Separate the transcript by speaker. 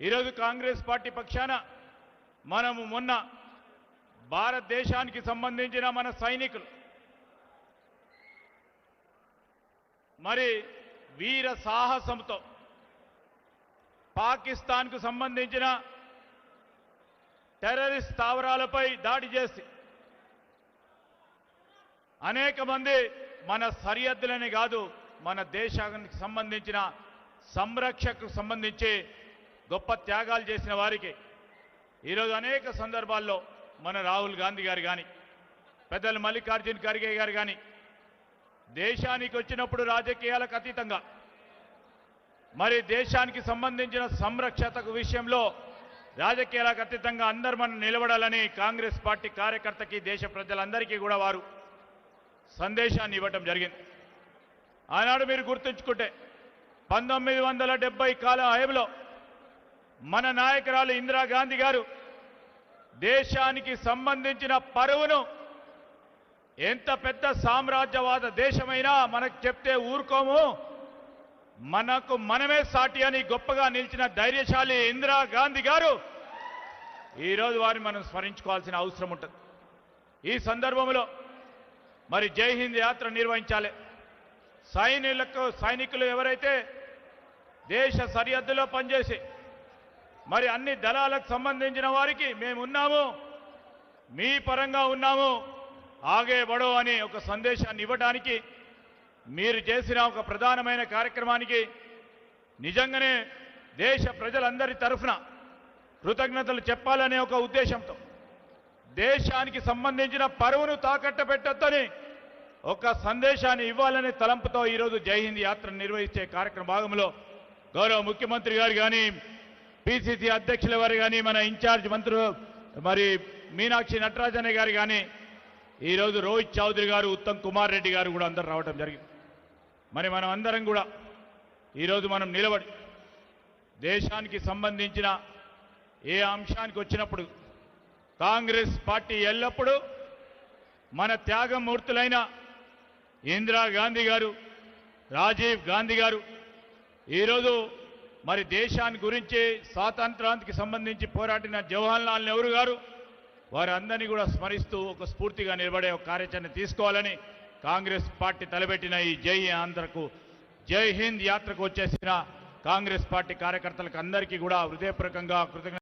Speaker 1: ఈరోజు కాంగ్రెస్ పార్టీ పక్షాన మనము మొన్న భారతదేశానికి సంబంధించిన మన సైనికులు మరి వీర సాహసంతో పాకిస్తాన్కు సంబంధించిన టెర్రరిస్ట్ స్థావరాలపై దాడి చేసి అనేక మంది మన సరిహద్దులని కాదు మన దేశానికి సంబంధించిన సంరక్షకు సంబంధించి గొప్ప త్యాగాలు చేసిన వారికి ఈరోజు అనేక సందర్భాల్లో మన రాహుల్ గాంధీ గారు కానీ పెద్దలు మల్లికార్జున్ ఖర్గే గారు కానీ దేశానికి వచ్చినప్పుడు రాజకీయాలకు అతీతంగా మరి దేశానికి సంబంధించిన సంరక్షతకు విషయంలో రాజకీయాలకు అతీతంగా అందరు మనం నిలబడాలని కాంగ్రెస్ పార్టీ కార్యకర్తకి దేశ ప్రజలందరికీ కూడా వారు సందేశాన్ని ఇవ్వటం జరిగింది. ఆనాడు మీరు గుర్తుంచుకుంటే పంతొమ్మిది వందల డెబ్బై కాల హయంలో మన నాయకురాలు ఇందిరాగాంధీ గారు దేశానికి సంబంధించిన పరువును ఎంత పెద్ద సామ్రాజ్యవాద దేశమైనా మనకు చెప్తే ఊరుకోము. మనకు మనమే సాటి అని గొప్పగా నిలిచిన ధైర్యశాలి ఇందిరాగాంధీ గారు ఈరోజు వారిని మనం స్మరించుకోవాల్సిన అవసరం ఉంటుంది. ఈ సందర్భంలో మరి జై హింద్ యాత్ర నిర్వహించాలి. సైనికులకు సైనికులు ఎవరైతే దేశ సరిహద్దులో పనిచేసి మరి అన్ని దళాలకు సంబంధించిన వారికి మేము ఉన్నాము. మీ పరంగా ఉన్నాము. ఆగే బడో అని ఒక సందేశాన్ని ఇవ్వడానికి మీరు చేసిన ఒక ప్రధానమైన కార్యక్రమానికి నిజంగానే దేశ ప్రజలందరి తరఫున కృతజ్ఞతలు చెప్పాలనే ఒక ఉద్దేశంతో దేశానికి సంబంధించిన పరువును తాకట్ట పెట్టొద్దని ఒక సందేశాన్ని ఇవ్వాలనే తలంపుతో ఈరోజు జై హింద్ యాత్ర నిర్వహించే కార్యక్రమ భాగంలో గౌరవ ముఖ్యమంత్రి గారు కానీ పిసిసి అధ్యక్షుల వారు కానీ మన ఇన్ఛార్జ్ మంత్రులు మరి మీనాక్షి నటరాజన్ గారు కానీ ఈరోజు రోహిత్ చౌదరి గారు ఉత్తమ్ కుమార్ రెడ్డి గారు కూడా అందరు రావడం జరిగింది. మరి మనం అందరం కూడా ఈరోజు మనం నిలబడి దేశానికి సంబంధించిన ఏ అంశానికి వచ్చినప్పుడు కాంగ్రెస్ పార్టీ ఎల్లప్పుడూ మన త్యాగమూర్తులైన ఇందిరాగాంధీ గారు రాజీవ్ గాంధీ గారు ఈరోజు మరి దేశాన్ని గురించి స్వాతంత్రానికి సంబంధించి పోరాడిన జవహర్లాల్ నెహ్రూ గారు వారందరినీ కూడా స్మరిస్తూ ఒక స్ఫూర్తిగా నిలబడే ఒక కార్యాచరణ తీసుకోవాలని కాంగ్రెస్ పార్టీ తలపెట్టిన ఈ జై ఆంధ్రకు జై హింద్ యాత్రకు వచ్చేసిన కాంగ్రెస్ పార్టీ కార్యకర్తలకు అందరికీ కూడా హృదయపూర్వకంగా కృతజ్ఞత